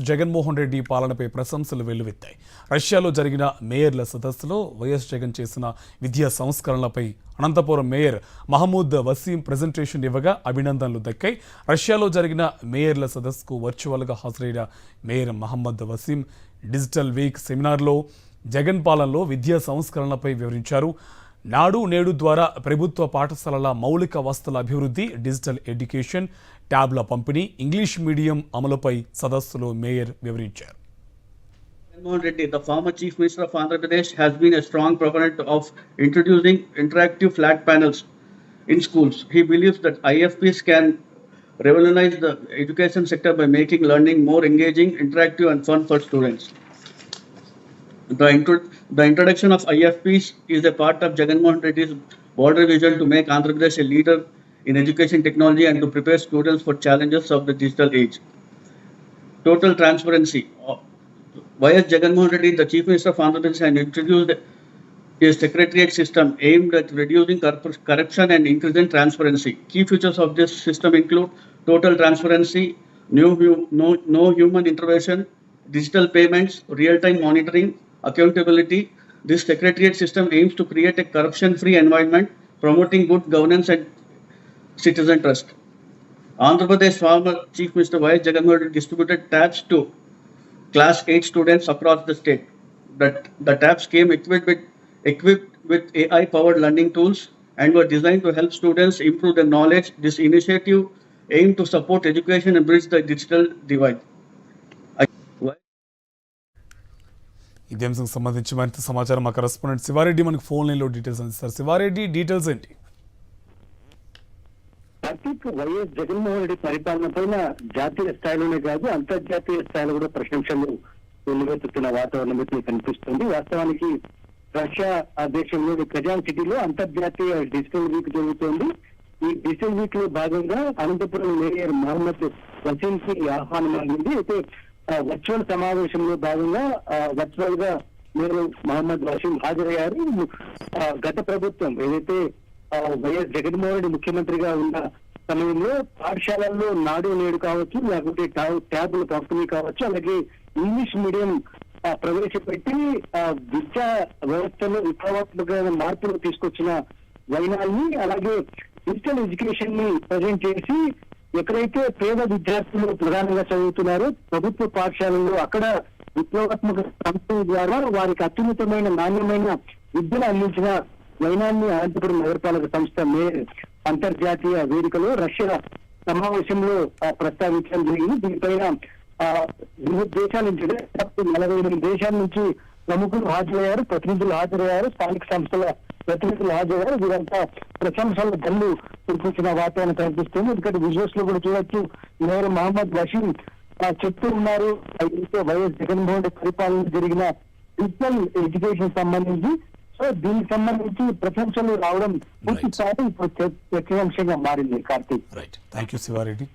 జగన్మోహన్ రెడ్డి పాలనపై ప్రశంసలు వెల్లువెత్తాయి. రష్యాలో జరిగిన మేయర్ల సదస్సులో వైఎస్ జగన్ చేసిన విద్యా సంస్కరణలపై అనంతపురం మేయర్ మహమూద్ వసీం ప్రజెంటేషన్ ఇవ్వగా అభినందనలు దక్కాయి. రష్యాలో జరిగిన మేయర్ల సదస్సుకు వర్చువల్గా హాజరైన mayor Mohammed Waseem digital week సెమినార్లో Jagan పాలనలో విద్యా సంస్కరణలపై వివరించారు. నాడు నేడు ద్వారా ప్రభుత్వ పాఠశాలల మౌలిక వసతుల అభివృద్ధి డిజిటల్ ఎడ్యుకేషన్ ట్యాబ్ల పంపిణీ ఇంగ్లీష్ మీడియం అమలుపై సదస్సులో మేయర్ వివరించారు Mohan Reddy, the former Chief Minister of Andhra Pradesh, has been a strong proponent of introducing interactive flat panels in schools. He believes that IFPs can revolutionize the education sector by making learning more engaging, interactive, and fun for students. The, intro- the introduction of IFPs is a part of Jagan Mohan Reddy's broader vision to make Andhra Pradesh a leader in education technology and to prepare students for challenges of the digital age. Total transparency. YS Jagannath Reddy, the Chief Minister of Andhra Pradesh, has introduced a secretariat system aimed at reducing corruption and increasing transparency. Key features of this system include total transparency, no, no human intervention, digital payments, real-time monitoring, accountability. This secretariat system aims to create a corruption-free environment, promoting good governance and citizen trust. Andhra Pradesh former Chief Minister Y. Jagannath distributed tabs to class 8 students across the state. The tabs came equipped with equipped with AI powered learning tools and were designed to help students improve their knowledge. This initiative aimed to support education and bridge the digital divide. ఇదే అంశంకి సంబంధించి మరింత సమాచారం మా correspondent Sivareddy మనకు phone లైన్లో details అందిస్తారు. Sivareddy details ఏంటి? Karthik YS Jaganmohan Reddy పరిపాలన పైన జాతీయ స్థాయిలోనే కాదు అంతర్జాతీయ స్థాయిలో కూడా ప్రశంసలు వెల్లువెత్తుతున్న వాతావరణం అయితే కనిపిస్తుంది. వాస్తవానికి రష్యా ఆ దేశంలోని కజాన్ సిటీలో అంతర్జాతీయ డిజిటల్ వీక్ జరుగుతోంది. ఈ డిజిటల్ వీక్లో భాగంగా అనంతపురం మేయర్ మహమ్మద్ వసీం కి ఆహ్వానం అందింది అయితే వర్చువల్ సమావేశంలో భాగంగా వర్చువల్గా మీరు మహమ్మద్ వసీం హాజరయ్యారు. గత ప్రభుత్వం ఏదైతే వైఎస్ జగన్మోహన్ రెడ్డి ముఖ్యమంత్రిగా ఉన్న సమయంలో పాఠశాలల్లో నాడు నేడు కావచ్చు లేకపోతే ట్యా- ట్యాబుల పంపిణీ కావచ్చు అలాగే ఇంగ్లీష్ మీడియం ప్రవేశపెట్టి విద్యా వ్యవస్థలో విప్లవాత్మకమైన మార్పులు తీసుకొచ్చిన వైనాల్ని అలాగే డిజిటల్ ఎడ్యుకేషన్ని ప్రజెంట్ చేసి ఎక్కడైతే పేద విద్యార్థులు ప్రధానంగా చదువుతున్నారో ప్రభుత్వ పాఠశాలల్లో అక్కడ విప్లవాత్మక సంస్థల ద్వారా వారికి అత్యున్నతమైన నాణ్యమైన విద్యను అందించిన వైనాన్ని అనంతపురం నగరపాలక సంస్థ మే అంతర్జాతీయ వేదికలో రష్యా సమావేశంలో ప్రస్తావించడం జరిగింది. దీనిపైన ఆ, వివిధ దేశాల నుంచి నలభై ఎనిమిది దేశాల నుంచి ప్రముఖులు హాజరయ్యారు ప్రతినిధులు హాజరయ్యారు స్థానిక సంస్థల ప్రతినిధులు హాజరయ్యారు వీరంతా ప్రశంసల జల్లు కురిపించిన వాతావరణం కనిపిస్తుంది ఎందుకంటే విజువల్స్లో కూడా చూడొచ్చు. మేయర్ మహమ్మద్ బషీర్ చెప్తూ ఉన్నారు. అయితే వైఎస్ జగన్మోహన్ రెడ్డి పరిపాలన జరిగిన డిజిటల్ ఎడ్యుకేషన్ సంబంధించి. సో దీనికి సంబంధించి ప్రశంసలు రావడం పూర్తి స్థాయి ఇప్పుడు చర్చ- చర్చనీయాంశంగా మారింది Karthik. Right thank you Siva Reddy.